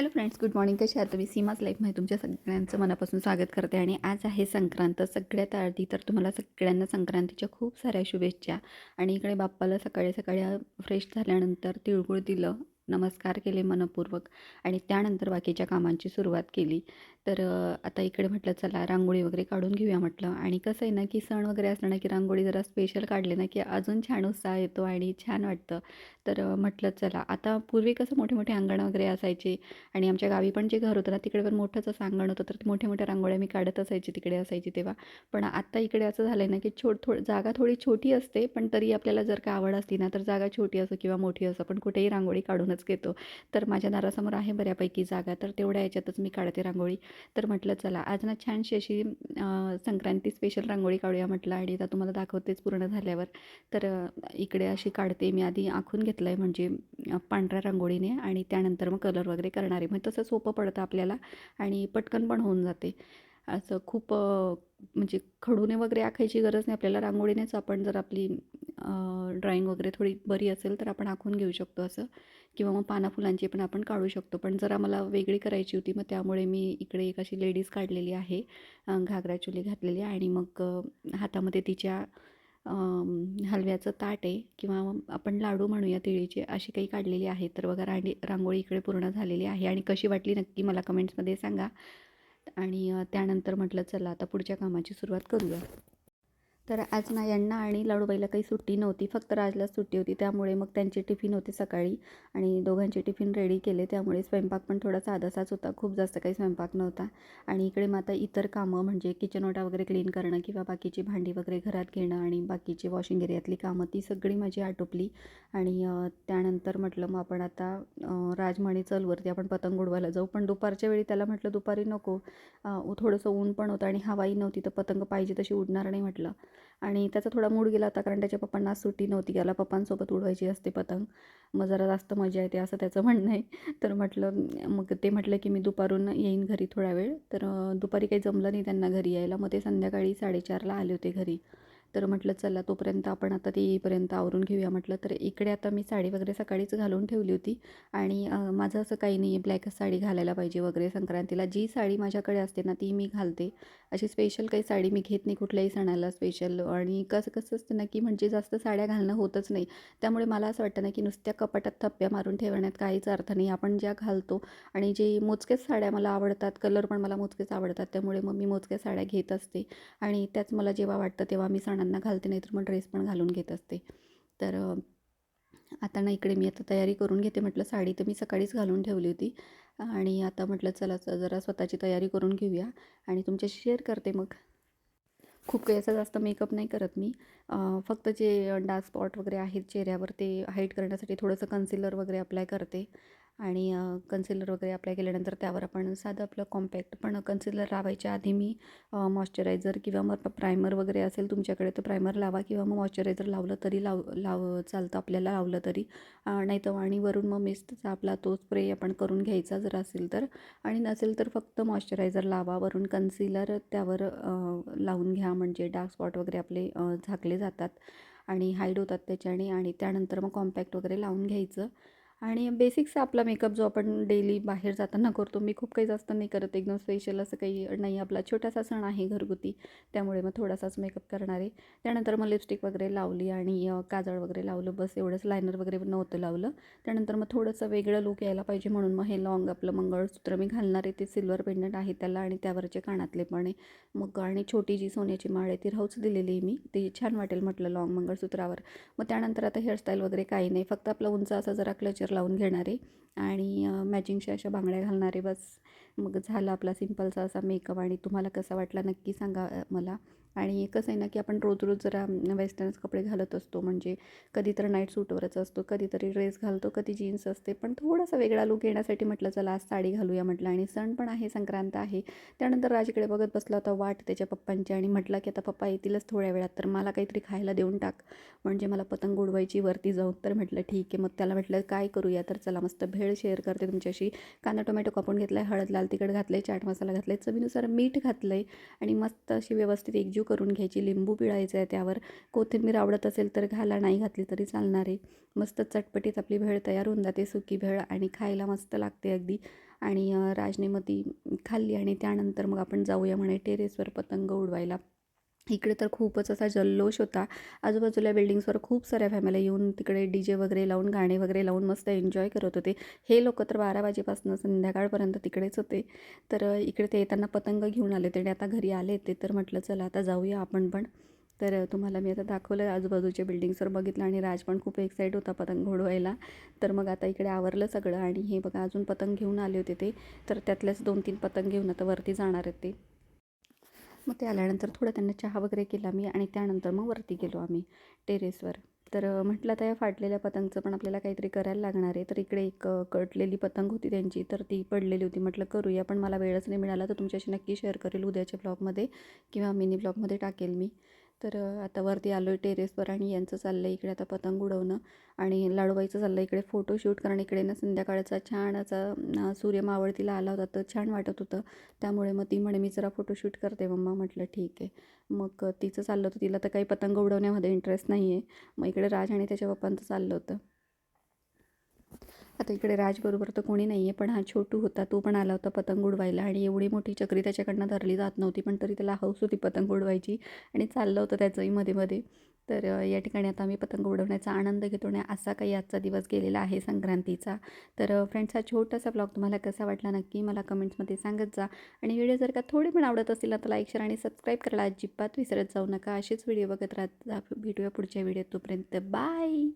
Hello friends good morning. कसे आहात तुम्ही? सीमाच लाईफमध्ये तुमच्या सगळ्यांचं मनापासून स्वागत करते आणि आज आहे संक्रांत. सगळ्यात आधी तर तुम्हाला सगळ्यांना संक्रांतीच्या खूप साऱ्या शुभेच्छा. आणि इकडे बाप्पाला सकाळी सकाळी फ्रेश झाल्यानंतर तिळगुळ दिलं. नमस्कार केले मनपूर्वक आणि त्यानंतर बाकीच्या कामांची सुरुवात केली. तर आता इकडे म्हटलं चला रांगोळी वगैरे काढून घेऊया म्हटलं. आणि कसं आहे ना की सण वगैरे असलं ना की रांगोळी जरा स्पेशल काढले ना की अजून छान उत्साह येतो आणि छान वाटतं. तर म्हटलं चला. आता पूर्वी कसं मोठे मोठे अंगण वगैरे असायचे आणि आमच्या गावी पण जे घर होतं ना तिकडे पण मोठंच असं अंगण होतं. तर मोठ्या मोठ्या रांगोळ्या मी काढत असायची तिकडे असायची तेव्हा. पण आत्ता इकडे असं झालं आहे ना की छो थो जागा थोडी छोटी असते पण तरी आपल्याला जर का आवड असली ना तर जागा छोटी असो किंवा मोठी असो पण कुठेही रांगोळी काढूनच घेतो. तर माझ्या दारासमोर आहे बऱ्यापैकी जागा तर तेवढ्या याच्यातच मी काढते रांगोळी. तर म्हटलं चला आज ना छानशी अशी संक्रांती स्पेशल रांगोळी काढूया म्हटलं. आणि आता तुम्हाला दाखवतेच पूर्ण झाल्यावर. तर इकडे अशी काढते. मी आधी आखून घेतलं आहे म्हणजे पांढऱ्या रांगोळीने आणि त्यानंतर मग कलर वगैरे करणारे मग तसं सोपं पडतं आपल्याला आणि पटकन पण होऊन जाते. असं खूप म्हणजे खडूने वगैरे आखायची गरज नाही. आपल्याला रांगोळीनेच आपण जर आपली ड्रॉइंग वगैरे थोडी बरी असेल तर आपण आखून घेऊ शकतो असं. किंवा मग पाना फुलांची पण आपण काढू शकतो. पण जरा मला वेगळी करायची होती मग त्यामुळे मी इकडे एक अशी लेडीज काढलेली आहे. घागरा चोली घातलेली आणि मग हातामध्ये तिच्या हलव्याचं ताट आहे. किंवा आपण लाडू म्हणूया तिळीचे अशी काही काढलेली आहे. तर बघा रांडी रांगोळी इकडे पूर्ण झालेली आहे. आणि कशी वाटली नक्की मला कमेंट्समध्ये सांगा. आणि त्यानंतर म्हटलं चला आता पुढच्या कामाची सुरुवात करूया. तर आज ना यांना आणि लाडूबाईला काही सुट्टी नव्हती फक्त राजलाच सुट्टी होती. त्यामुळे मग त्यांचे टिफिन होते सकाळी आणि दोघांचे टिफिन रेडी केले. त्यामुळे स्वयंपाक पण थोडा साधासाच होता. खूप जास्त काही स्वयंपाक नव्हता. आणि इकडे मग आता इतर कामं म्हणजे किचन ओटा वगैरे क्लीन करणं किंवा बाकीची भांडी वगैरे घरात घेणं आणि बाकीची वॉशिंग एरियातली कामं ती सगळी माझी आटोपली. आणि त्यानंतर म्हटलं मग आपण आता अ, राज म्हणे आपण पतंग उडवायला जाऊ. पण दुपारच्या वेळी त्याला म्हटलं दुपारी नको. थोडंसं ऊन पण होतं आणि हवाही नव्हती तर पतंग पाहिजे तशी उडणार नाही म्हटलं. आणि त्याचा थोडा मूड गेला होता कारण त्याच्या पप्पांना आज सुट्टी नव्हती याला पप्पांसोबत उडवायची असते पतंग. मग जरा जास्त मजा येते असं त्याचं म्हणणं आहे. तर म्हटलं मग ते म्हटलं की मी दुपारून येईन घरी थोडा वेळ. तर दुपारी काही जमलं नाही त्यांना घरी यायला. मग ते संध्याकाळी साडेचारला आले होते घरी. तर म्हटलं चला तोपर्यंत आपण आता ते येईपर्यंत आवरून घेऊया. म्हटलं तर इकडे आता मी साडी वगैरे सकाळीच घालून ठेवली होती आणि माझं असं काही नाही आहे ब्लॅकच साडी घालायला पाहिजे वगैरे संक्रांतीला. जी साडी माझ्याकडे असते ना ती मी घालते. अशी स्पेशल काही साडी मी घेत नाही कुठल्याही सणाला स्पेशल आणि कसं कसं असतं ना की म्हणजे जास्त साड्या घालणं होतच नाही. त्यामुळे मला असं वाटतं ना की नुसत्या कपाटात थप्प्या मारून ठेवण्यात काहीच अर्थ नाही. आपण ज्या घालतो आणि जे मोजकेच साड्या मला आवडतात कलर पण मला मोजकेच आवडतात त्यामुळे मग मी मोजक्या साड्या घेत असते आणि त्याच मला जेव्हा वाटतं तेव्हा मी सण सणांना घालते नाहीतर मग ड्रेस पण घालून घेत असते. तर आता ना इकडे मी आता तयारी करून घेते म्हटलं साडी तर मी सकाळीच घालून ठेवली होती. आणि आता म्हटलं चला जरा स्वतःची तयारी करून घेऊया आणि तुमच्याशी शेअर करते मग. खूप काही असं जास्त मेकअप नाही करत मी. फक्त जे डार्क स्पॉट वगैरे आहेत चेहऱ्यावर ते हाईट करण्यासाठी थोडंसं कन्सिलर वगैरे अप्लाय करते. आणि कन्सिलर वगैरे अप्लाय केल्यानंतर त्यावर आपण साधं आपलं कॉम्पॅक्ट पण कन्सिलर लावायच्या आधी मी मॉइश्चरायझर किंवा मग प्रायमर वगैरे असेल तुमच्याकडे तर प्रायमर लावा किंवा मग मॉइश्चरायझर लावलं तरी लाव लाव चालतं आपल्याला लावलं तरी. नाही तर आणि वरून मग मिस्टचा आपला तो स्प्रे आपण करून घ्यायचा जर असेल तर. आणि नसेल तर फक्त मॉइश्चरायझर लावा वरून कन्सिलर त्यावर लावून घ्या म्हणजे डार्क स्पॉट वगैरे आपले झाकले जातात आणि हाईड होतात त्याच्याने आणि त्यानंतर मग कॉम्पॅक्ट वगैरे लावून घ्यायचं. आणि बेसिक्स आपला मेकअप जो आपण डेली बाहेर जाताना करतो मी खूप काही जास्त नाही करत. एकदम स्पेशल असं काही नाही. आपला छोटासा सण आहे घरगुती त्यामुळे मग थोडासाच मेकअप करणार. आहे त्यानंतर मग लिपस्टिक वगैरे लावली आणि काजळ वगैरे लावलं. बस एवढंच लायनर वगैरे नव्हतं लावलं. त्यानंतर मग थोडंसं वेगळं लुक यायला पाहिजे म्हणून मग हे लॉंग आपलं मंगळसूत्र मी घालणार आहे. ते सिल्वर पेंडंट आहे त्याला आणि त्यावरचे कानातले पण आहे. मग आणि छोटी जी सोन्याची माळ आहे ती राहूच दिलेली आहे मी. ती छान वाटेल म्हटलं लॉंग मंगळसूत्रावर. मग त्यानंतर आता हेअरस्टाईल वगैरे काही नाही. फक्त आपला उंच असा जरा क्लचर लावून घेणार आहे. आणि मॅचिंगच्या अशा बांगड्या घालणारे बस. मग झाला आपला सिम्पलचा असा मेकअप आणि तुम्हाला कसा वाटला नक्की सांगा मला. आणि कसं आहे ना की आपण रोज रोज जरा वेस्टर्नच कपडे घालत असतो. म्हणजे कधी तर नाईट सूटवरच असतो कधीतरी ड्रेस घालतो कधी जीन्स असते. पण थोडासा वेगळा लुक येण्यासाठी म्हटलं चला आज साडी घालूया म्हटलं. आणि सण पण आहे संक्रांत आहे. त्यानंतर राजकडे बघत बसला होता वाट त्याच्या पप्पांची. आणि म्हटलं की आता पप्पा येतीलच थोड्या वेळात तर मला काहीतरी खायला देऊन टाक. म्हणजे मला पतंग उडवायची वरती जाऊन. तर म्हटलं ठीक आहे. मग त्याला म्हटलं काय करूया? तर चला मस्त भेळ शेअर करते तुमच्याशी. कांदा टोमॅटो कापून घेतला आहे हळद लाल तिखट घातलं आहे चाट मसाला घातला आहे चवीनुसार मीठ घातलं आहे आणि मस्त अशी व्यवस्थित एकजीव करून घ्यायची. लिंबू पिळायचं आहे त्यावर. कोथिंबीर आवडत असेल तर घाला नाही घातली तरी चालणार आहे. मस्त चटपटीत आपली भेळ तयार होऊन जाते सुकी भेळ आणि खायला मस्त लागते अगदी. आणि राजनेमती राजने मग ती खाल्ली आणि त्यानंतर मग आपण जाऊया म्हणे टेरेसवर पतंग उडवायला. इकडे तर खूपच असा जल्लोष होता. आजूबाजूला बिल्डिंग्सवर खूप साऱ्या फॅमिल्या येऊन तिकडे डी जे वगैरे लावून गाणे वगैरे लावून मस्त एन्जॉय करत होते. हे लोक तर बारा वाजेपासून संध्याकाळपर्यंत तिकडेच होते. तर इकडे ते येताना पतंग घेऊन आले ते आता घरी आले ते. तर म्हटलं चला आता जाऊया आपण पण. तर तुम्हाला मी आता दाखवलं आजूबाजूच्या बिल्डिंग्सवर बघितलं आणि राज पण खूप एक्साईट होता पतंग घोडवायला. तर मग आता इकडे आवरलं सगळं आणि हे बघा अजून पतंग घेऊन आले होते ते. तर त्यातल्याच दोन तीन पतंग घेऊन आता वरती जाणार आहेत ते. मग ते आल्यानंतर थोडं त्यांना चहा वगैरे केला मी आणि त्यानंतर मग वरती गेलो आम्ही टेरेसवर. तर म्हटलं आता या फाटलेल्या पतंगचं पण आपल्याला काहीतरी करायला लागणार आहे. तर इकडे एक कटलेली पतंग होती त्यांची तर ती पडलेली होती. म्हटलं करूया पण मला वेळच नाही मिळाला. तर तुमच्याशी नक्की शेअर करेल उद्याच्या ब्लॉगमध्ये किंवा मिनी ब्लॉगमध्ये टाकेल मी. तर आता वरती आलो आहे टेरेसवर आणि यांचं चाललं आहे इकडे आता पतंग उडवणं आणि लाडूबाईचं चाललं आहे इकडे फोटोशूट कारण इकडे ना संध्याकाळचा छान असा सूर्य मावळतीला आला होता तर छान वाटत होतं. त्यामुळे मग ती म्हणे मी जरा फोटोशूट करते मम्मा म्हटलं ठीक आहे. मग तिचं चाललं होतं. तिला तर काही पतंग उडवण्यामध्ये इंटरेस्ट नाही आहे मग इकडे राज आणि त्याच्या पप्पांचं चाललं होतं. आता इकडे राजबरोबर तर कोणी नाही आहे पण हा छोटू होता तो पण आला होता पतंग उडवायला आणि एवढी मोठी चक्री त्याच्याकडनं धरली जात नव्हती पण तरी त्याला हौस होती पतंग उडवायची आणि चाललं होतं त्याचंही मध्ये मध्ये. तर या ठिकाणी आता आम्ही पतंग उडवण्याचा आनंद घेतो आणि असा काही आजचा दिवस गेलेला आहे संक्रांतीचा. तर फ्रेंड्स हा छोटासा ब्लॉग तुम्हाला कसा वाटला नक्की मला कमेंट्समध्ये सांगत जा. आणि व्हिडिओ जर का थोडे पण आवडत असतील तर लाईक शेअर आणि सबस्क्राईब करायला अजिबात विसरत जाऊ नका. असेच व्हिडिओ बघत राहत भेटूया पुढच्या व्हिडिओ तोपर्यंत. बाय!